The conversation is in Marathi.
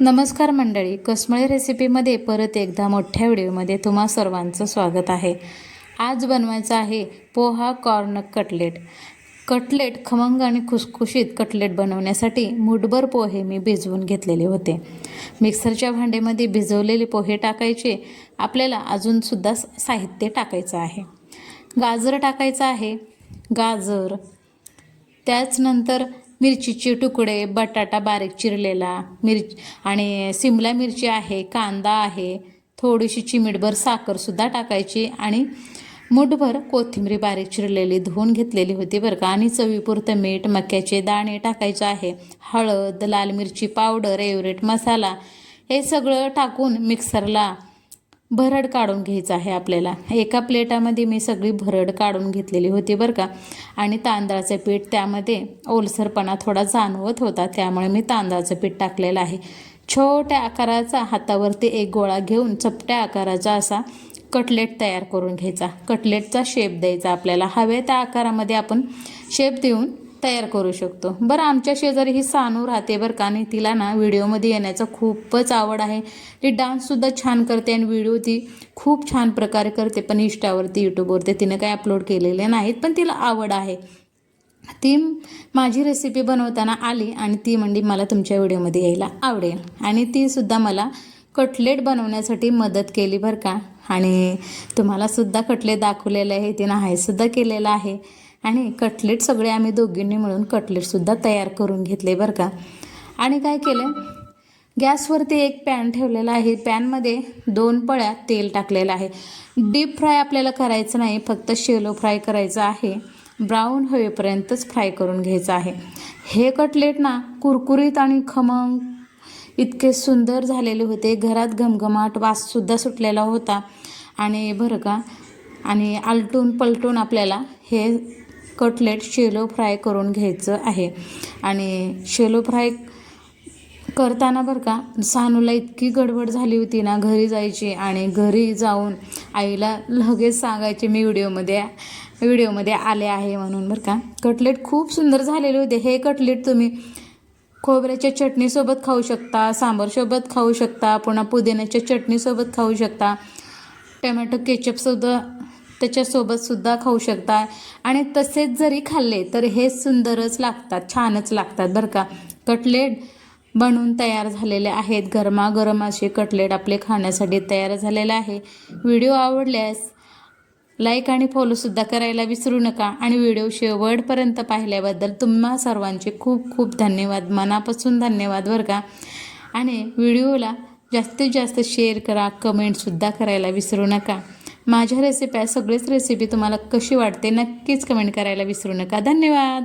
नमस्कार मंडळी कसमळी रेसिपीमध्ये परत एकदा मोठ्या व्हिडिओमध्ये तुम्हा सर्वांचं स्वागत आहे. आज बनवायचं आहे पोहा कॉर्न कटलेट. कटलेट खमंग आणि खुसखुशीत कटलेट बनवण्यासाठी मुठभर पोहे मी भिजवून घेतलेले होते. मिक्सरच्या भांड्यामध्ये भिजवलेले पोहे टाकायचे. आपल्याला अजूनसुद्धा साहित्य टाकायचं आहे. गाजर टाकायचं आहे. गाजर. त्याचनंतर मिरचीचे तुकडे बटाटा बारीक चिरलेला मिरच आणि सिमला मिरची आहे कांदा आहे थोडीशी चिमीटभर साखरसुद्धा टाकायची आणि मुठभर कोथिंबरी बारीक चिरलेली धुवून घेतलेली होती बरं का. आणि चवीपुरतं मीठ मक्याचे दाणे टाकायचे आहे हळद लाल मिरची पावडर एवरेट मसाला हे सगळं टाकून मिक्सरला भरड काढून घ्यायचं आहे आपल्याला. एका प्लेटामध्ये मी सगळी भरड काढून घेतलेली होती बरं का. आणि तांदळाचं पीठ त्यामध्ये ओलसरपणा थोडा जाणवत होता त्यामुळे मी तांदळाचं पीठ टाकलेलं आहे. छोट्या आकाराचा हातावरती एक गोळा घेऊन चपट्या आकाराचा असा कटलेट तयार करून घ्यायचा. कटलेटचा शेप द्यायचा आपल्याला. हवे त्या आकारामध्ये आपण शेप देऊन तयार करू शकतो. बरं आमच्या शेजारी ही सानू राहते बरं का आणि तिला ना व्हिडिओमध्ये येण्याचं खूपच आवड आहे. ती डान्ससुद्धा छान करते आणि व्हिडिओ ती खूप छान प्रकारे करते पण इंस्टावरती यूट्यूबवरती तिनं काही अपलोड केलेले नाहीत पण तिला आवड आहे. ती माझी रेसिपी बनवताना आली आणि ती म्हणली मला तुमच्या व्हिडिओमध्ये यायला आवडेल. आणि तीसुद्धा मला कटलेट बनवण्यासाठी मदत केली बरं का. आणि तुम्हालासुद्धा कटलेट दाखवलेलं आहे तिनं हायसुद्धा केलेलं आहे. आणि कटलेट सगळे आम्ही दोघींनी मिळून कटलेटसुद्धा तयार करून घेतले बरं का. आणि काय केलं? गॅसवरती एक पॅन ठेवलेला आहे. पॅनमध्ये दोन पळ्या तेल टाकलेलं आहे. डीप फ्राय आपल्याला करायचं नाही. फक्त शेलो फ्राय करायचं आहे. ब्राऊन होईपर्यंतच फ्राय करून घ्यायचं आहे. हे कटलेट ना कुरकुरीत आणि खमंग इतके सुंदर झालेले होते. घरात घमघमाट वाससुद्धा सुटलेला होता. आणि बरं का? आणि आलटून पलटून आपल्याला हे कटलेट शेलो फ्राय करून घ्यायचं आहे. आणि शेलो फ्राय करताना बरं का सानूला इतकी गडबड झाली होती ना घरी जायची आणि घरी जाऊन आईला लगेच सांगायचे मी व्हिडिओमध्ये व्हिडिओमध्ये आले आहे म्हणून बरं का. कटलेट खूप सुंदर झालेले होते. हे कटलेट तुम्ही खोबऱ्याच्या चटणीसोबत खाऊ शकता सांबारसोबत खाऊ शकता पुन्हा पुदिन्याच्या चटणीसोबत खाऊ शकता. टमॅटो केचपसुद्धा त्याच्यासोबतसुद्धा खाऊ शकता. आणि तसेच जरी खाल्ले तर हे सुंदरच लागतात छानच लागतात बरं का. कटलेट बनवून तयार झालेले आहेत. गरमागरम असे कटलेट आपले खाण्यासाठी तयार झालेले आहे. व्हिडिओ आवडल्यास लाईक आणि फॉलोसुद्धा करायला विसरू नका. आणि व्हिडिओ शेवटपर्यंत पाहिल्याबद्दल तुम्हा सर्वांचे खूप खूप धन्यवाद. मनापासून धन्यवाद बरं का. आणि व्हिडिओला जास्तीत जास्त शेअर करा कमेंटसुद्धा करायला विसरू नका. माझ्या रेसिप्या सगळीच रेसिपी तुम्हाला कशी वाटते नक्कीच कमेंट करायला विसरू नका. धन्यवाद!